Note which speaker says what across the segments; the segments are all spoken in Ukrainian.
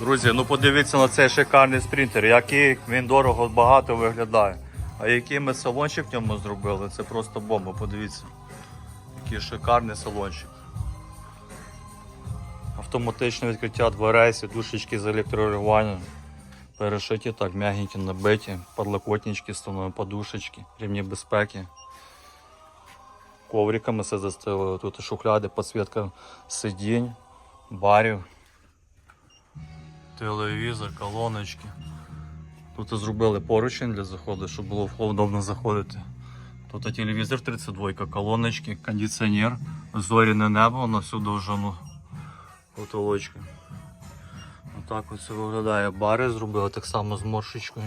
Speaker 1: Друзі, ну подивіться на цей шикарний спринтер, який він дорого багато виглядає. А який ми салончик в ньому зробили, це просто бомба, подивіться. Який шикарний салончик. Автоматичне відкриття дверей, сідушечки з електрорегулюванням. Перешиті так, м'ягенькі набиті, подлокотнички, станові подушечки, рівні безпеки. Ковриками все застелили. Тут шухляди, підсвітка сидінь, барів, телевізор, колоночки. Тут зробили поручень для заходу, щоб було удобно заходити. Тут телевізор 32, колоночки, кондиціонер, зоряне небо на всю довжину потолочка. Отак ось виглядає. Бари зробили так само з моршечкою.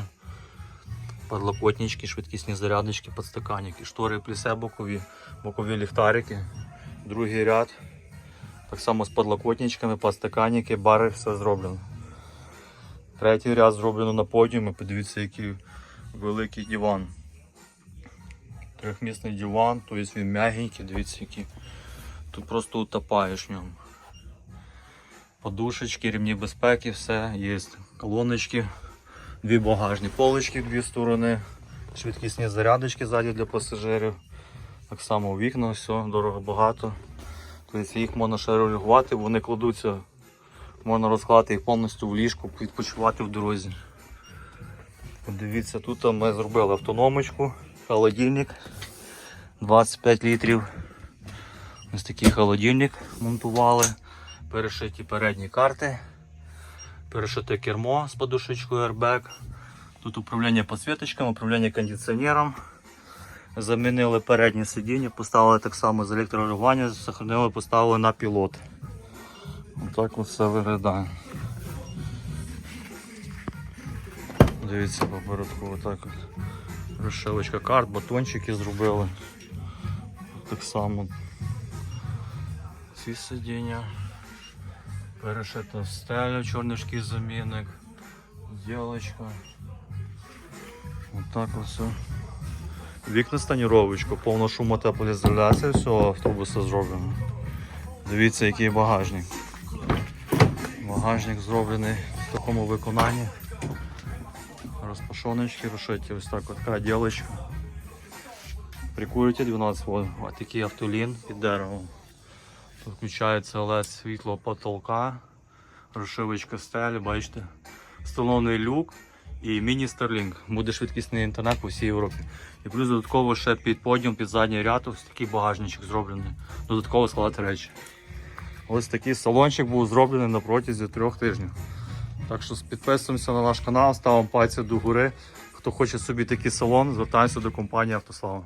Speaker 1: Подлокотнички, швидкісні заряднички, подстаканники, штори плісе бокові, бокові ліхтарики, другий ряд. Так само з подлокотничками, подстаканники, бари, все зроблено. Третій ряд зроблено на подіумі. Подивіться, який великий диван. Трьохмісний диван, тобто він м'ягенький, дивіться, який. Тут просто утопаєш в ньому. Подушечки, рівні безпеки, все, є колоночки, дві багажні полички в дві сторони, швидкісні зарядочки ззаді для пасажирів. Так само вікна, все, дорого багато. Тобто їх можна ще регулювати, вони кладуться, можна розклати їх повністю в ліжку, відпочивати в дорозі. Подивіться, тут ми зробили автономочку, холодильник 25 літрів. Ось такий холодильник монтували перешиті передні карти, перешите кермо з подушечкою airbag. Тут управління підсвіточками, управління кондиціонером. Замінили переднє сидіння, поставили так само з електрорегулювання, сохранили, поставили на пілот. Отак ось все виглядає. Дивіться попередку, отак от. Розшивочка карт, батончики зробили. Так само ці сидіння. Перешита стеля, чорний шкіз замінник, ділочка. Отак все. Вікна з тоніровочкою, повна шумотеплоізоляція всього автобуса зроблено. Дивіться, який багажник. Багажник зроблений в такому виконанні. Розпашоночки розшиті, ось так от така ділочка. Прикурюйте 12 вольт, ось такий автолін під деревом. Тут включається LED світло потолка, розшивочка стелі, бачите, встановлений люк і міні-старлінг. Буде швидкісний інтернет по всій Європі. І плюс додатково ще під подіум, під задній ряд, ось такий багажничок зроблений. Додатково складати речі. Ось такий салончик був зроблений на протязі трьох тижнів. Так що підписуємося на наш канал, ставимо пальці до гори. Хто хоче собі такий салон, звертаємося до компанії Автослава.